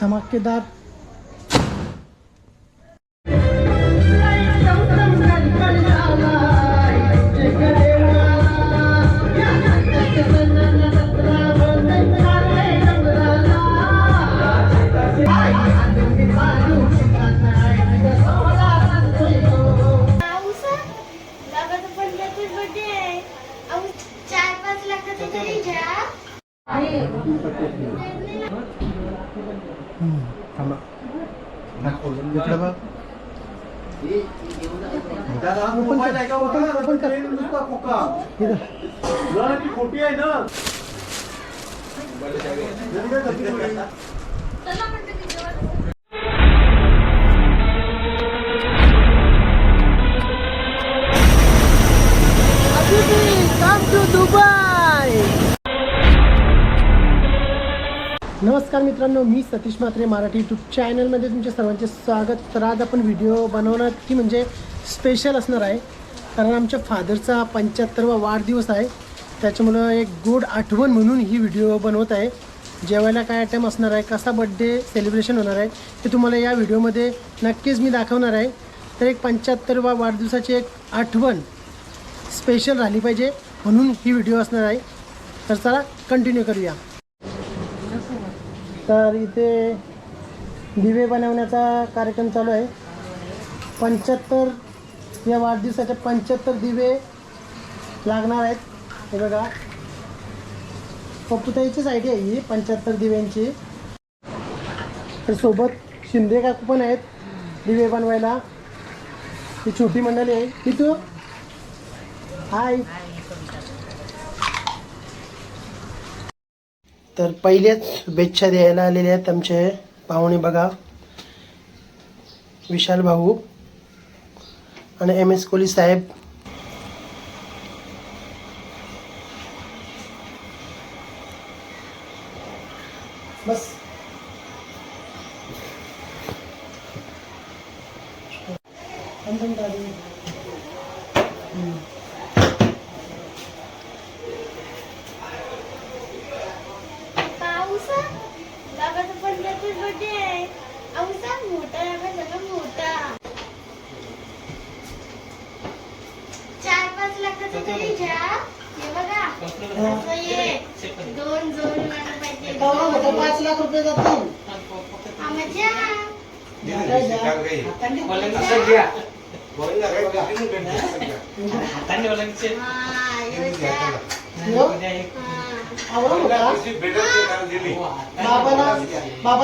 धमाकेदार ओपन कर open open कर। इथं खोटी आहे ना। नमस्कार मित्रांनो मी सतीश म्हात्रे मराठी यूट्यूब चैनल चॅनलमध्ये तुमच्या सर्वांचे स्वागत. तर आज आपण व्हिडिओ बनवणार की म्हणजे स्पेशल असणार आहे. कारण आमच्या फादरचा पंच्याहत्तरवा वाढदिवस आहे. त्याच्यामुळं एक गोड आठवण म्हणून ही व्हिडिओ बनवत आहे. जेवायला काय आयटम असणार आहे कसा बड्डे सेलिब्रेशन होणार आहे ते तुम्हाला या व्हिडिओमध्ये नक्कीच मी दाखवणार आहे. तर एक पंच्याहत्तरवा वाढदिवसाची एक आठवण स्पेशल राहिली पाहिजे म्हणून ही व्हिडिओ असणार आहे. तर चला कंटिन्यू करूया. तर इथे दिवे बनवण्याचा कार्यक्रम चालू आहे. पंच्याहत्तर या वाढदिवसाचे पंच्याहत्तर दिवे लागणार आहेत. हे बघा. पप्पूताईचीच आयडिया आहे ही पंच्याहत्तर दिव्यांची. तर सोबत शिंदे काकू पण आहेत दिवे बनवायला. ही छोटी मंडळी आहे. की तू हाय. तर पहिलेच शुभेच्छा द्यायला आलेले आहेत आमचे पाहुणे बघा. विशाल भाऊ. અને એમ એસ કોહલી સાહેબ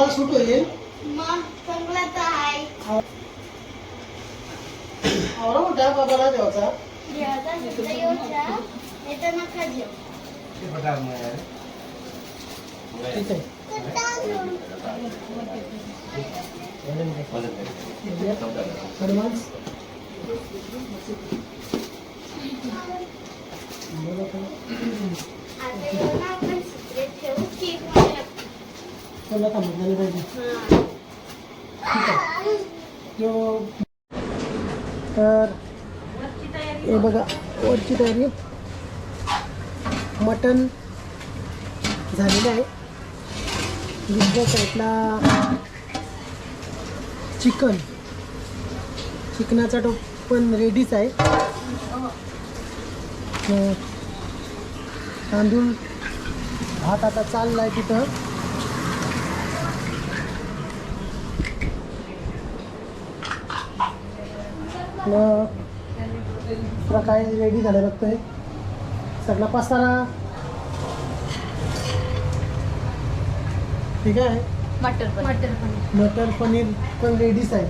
बाबाला सूट होईल मग चांगला तर आहे. आवडा मोठा बाबाला द्यायचा जेवायचा सुद्धा योजा नाही तर नका जेव. ठीक आहे. ॲडव्हान्स आता येऊ ना आपण सिक्रेट ठेवू. केक तुला समजलं पाहिजे. हा. ठीक आहे. जो तर हे बघा. वरची तयारी. मटन झालेलं आहे. दुसऱ्या साईडला चिकन. चिकनाचा टोप पण रेडीच आहे. तांदूळ भात आता चालला आहे तिथं. तुला काय रेडी झालं बघतोय. सगळा पसारा. ठीक आहे? मटर मटर पण मटर पनीर पण रेडीच आहे.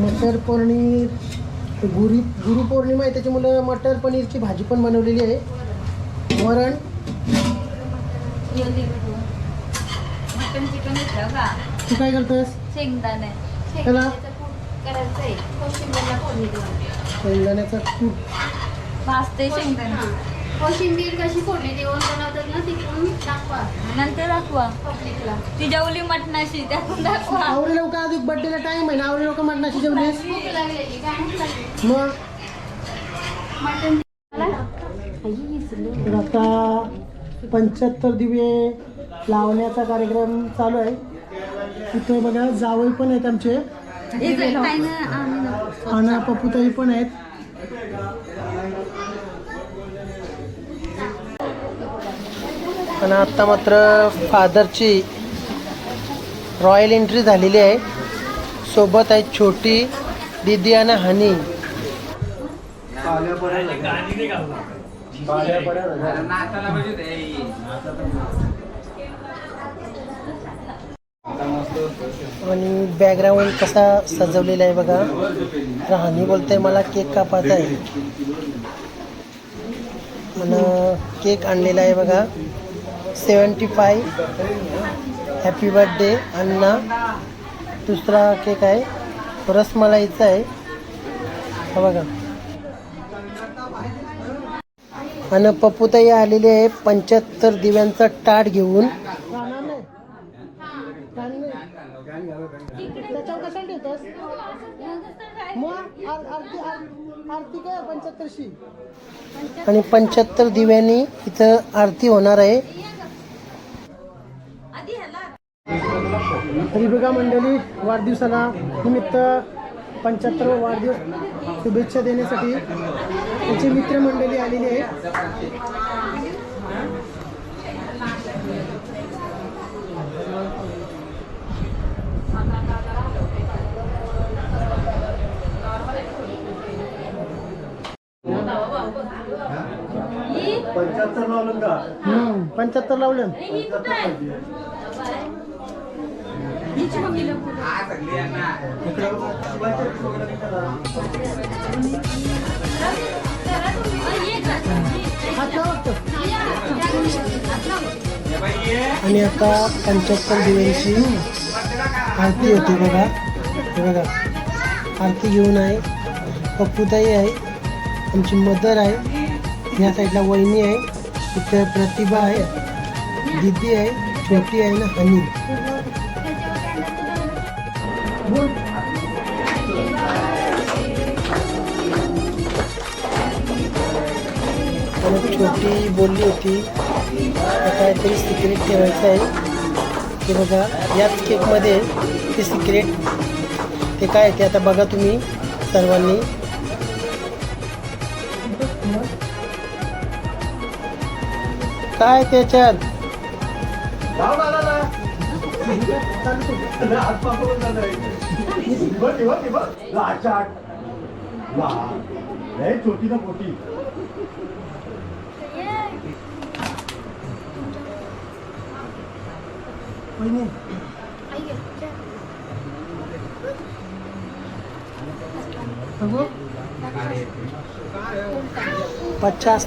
मटर पनीर गुरु गुरुपौर्णिमा आहे त्याच्यामुळं मटर पनीरची भाजी पण बनवलेली आहे. वरण. तू काय करतोस शेंगदाणे? शेंगदाण्याचं कूट करायचंय. कोशिंबीरला फोडणी देऊन शेंगदाण्याचा कूट. भाजते शेंगदाणे. कोशिंबीर कशी फोडणी देऊन बनवतात ना तिकडून दाखवा. नंतर दाखवा. पब्लिकला. ती जेवली मटणाशी त्यातून दाखवा. आवडे लोक अधिक बड्डेला टाइम आहे ना आवडे लोक मटणाची जेवलीस भूक लागलेली काय भूक लागली? मग? मटन तर आता पंच्याहत्तर दिवे लावण्याचा कार्यक्रम चालू आहे. इथे बघा जावई पण आहेत आमचे. आणि पपुताई पण आहेत. आणि आता मात्र फादरची रॉयल एंट्री झालेली आहे. सोबत आहे छोटी दिदी आणि हनी. आणि बॅकग्राऊंड कसा सजवलेला आहे बघा. तर हनी बोलते मला केक कापायचा आहे. आणि केक आणलेला आहे बघा. सेवन्टी फाय हॅपी बर्थडे अण्णा. दुसरा केक आहे. रसमलाईचा आहे. हा बघा. आणि पप्पूताई आलेली आहे पंच्याहत्तर दिव्यांचा टाट घेऊन. आणि पंच्याहत्तर दिव्यांनी इथं आरती होणार आहे. रिबिका मंडळी वाढदिवसाला निमित्त पंच्याहत्तर वाढदिवस शुभेच्छा देण्यासाठी त्यांची मित्रमंडळी आलेली आहे पंच्याहत्तर लावलं का? हम्म, पंच्याहत्तर लावलं. आणि आता पंच्याहत्तर दिव्यांची आरती होते बघा. हे बघा. आरती घेऊन आहे. पप्पूताई आहे. आमची मदर आहे. या साईडला वहिनी आहे इथं प्रतिभा आहे दिदी आहे छोटी आहे ना हनी छोटी बोलली होती आता काहीतरी सिक्रेट ठेवायचं आहे. ते बघा याच केकमध्ये ते सिक्रेट ते काय आहे ते आता बघा तुम्ही सर्वांनी. काय त्याच्यात लाव ना, लाव ना. हात पापड झालाय. बघ, हे बघ, हे बघ. लाचाट. ला. लय छोटी ना मोठी वहिनी बघू पचास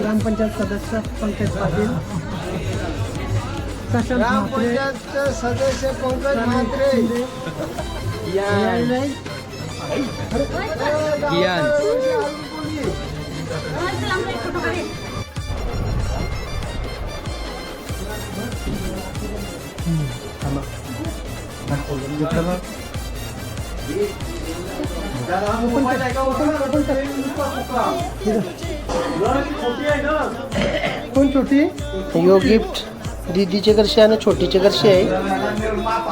ग्रामपंचायत सदस्य पंकज पाटील ग्रामपंचायत सदस्य पंकज म्हात्रे. Thank you. कोण छोटी? यो गिफ्ट दीदीचे करशे आणि छोटीचे घरशी आहे.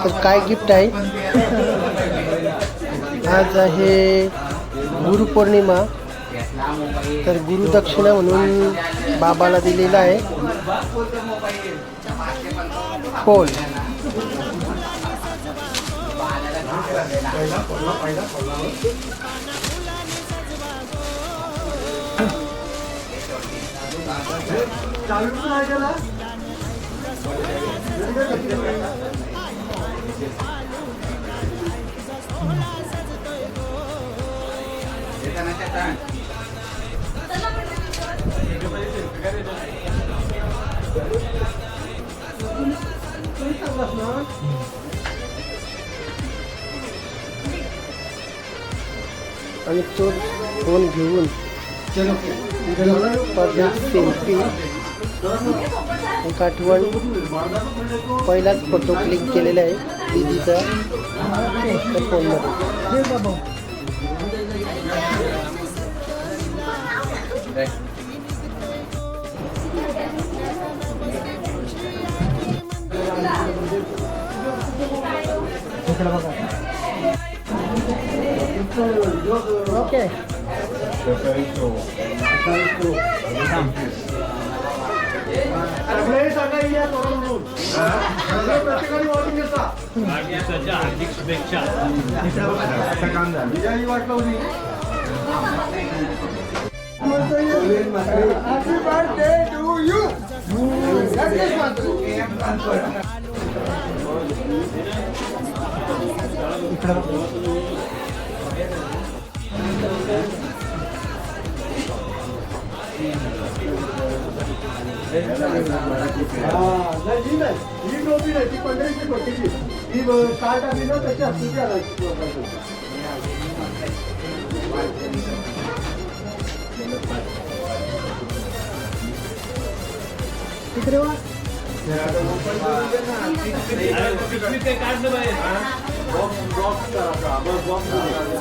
तर काय गिफ्ट आहे? आज आहे गुरुपौर्णिमा तर गुरुदक्षिणा म्हणून बाबाला दिलेला आहे. Phone ayla, ondan ayla, ondan ayla. Çağırıyorsun ayla lan. तो फोन घेऊन सेल्फी एक आठवण पहिलाच फोटो क्लिक केलेला आहे दीदीचा त्या फोनमध्ये ओके आठ दिवसाच्या हार्दिक शुभेच्छा ही नाही ही नव्हती नाही ती पंधराशे कोटीची ही स्टार्ट आली ना त्याची हस्ती आणायची तिकडे वा पिशवी काही काढलं बाहेर बस आम्ही बसला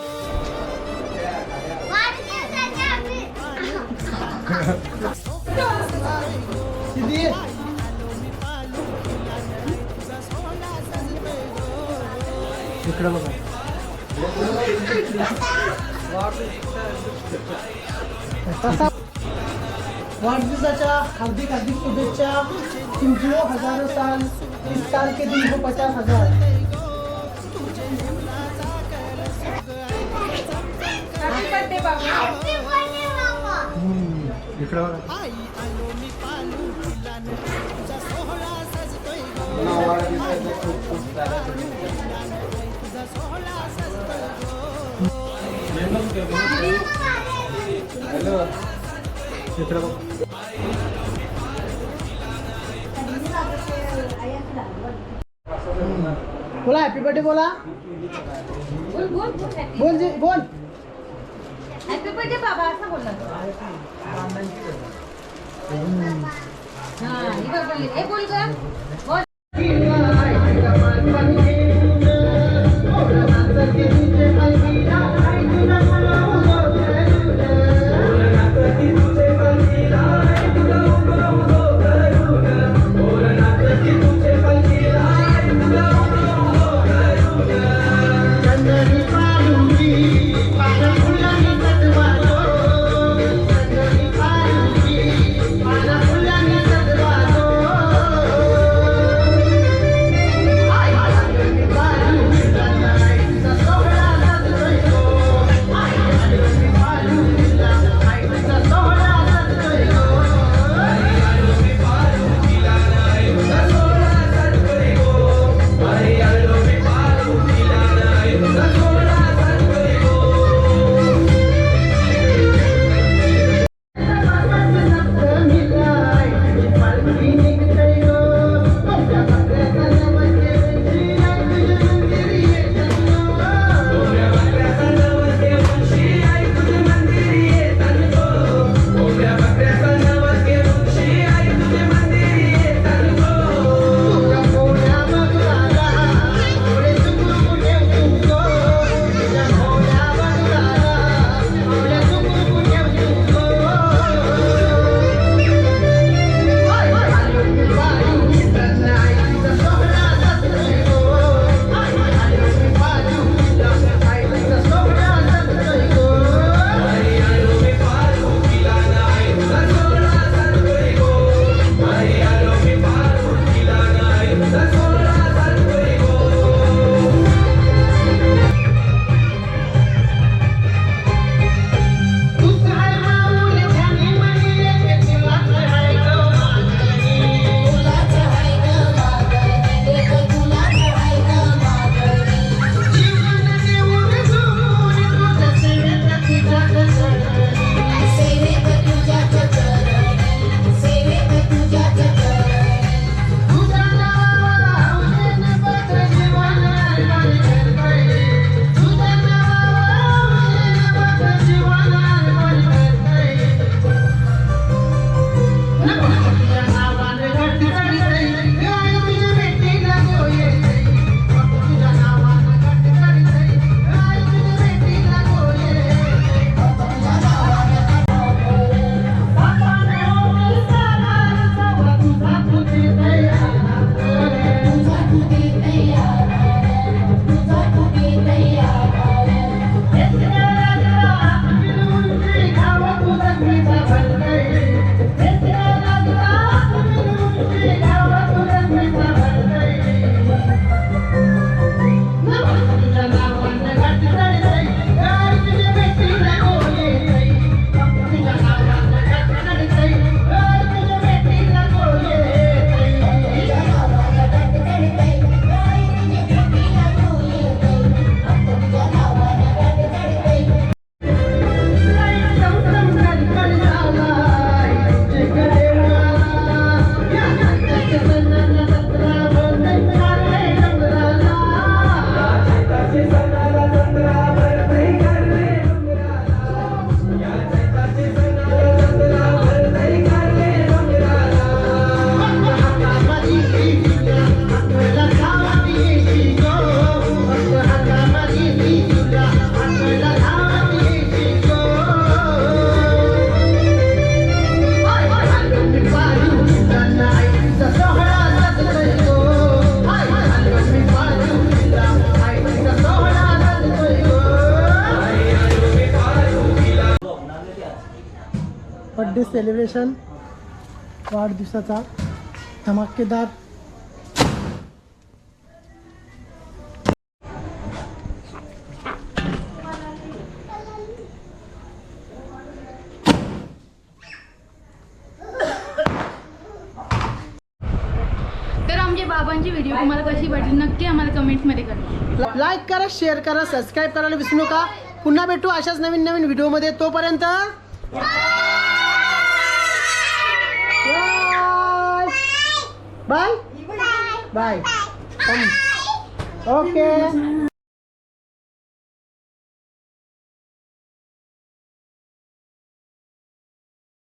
इकडे बघा वाढदिवसाच्या हार्दिक हार्दिक शुभेच्छा तुमची हजारो साल इस साल के दिन हो पचास हजार Happy birthday, बाबा. इकडे बघा. इकडे बघा. बोला हॅपी बर्थडे बोला. बोल बोल बोल. happy. बोल जी बोल. हॅपी बर्थडे बाबा असं बोलला हा बोल ग. बोल. सेलिब्रेशन वाढदिवसाचा धमाकेदार. तर आमच्या बाबांची व्हिडिओ तुम्हाला कशी वाटली नक्की आम्हाला करा लाईक करा शेअर करा सबस्क्राईब करायला विसरू नका. पुन्हा भेटू अशाच नवीन नवीन व्हिडिओमध्ये तोपर्यंत Bye. Bye. Bye. Bye. Bye. Okay.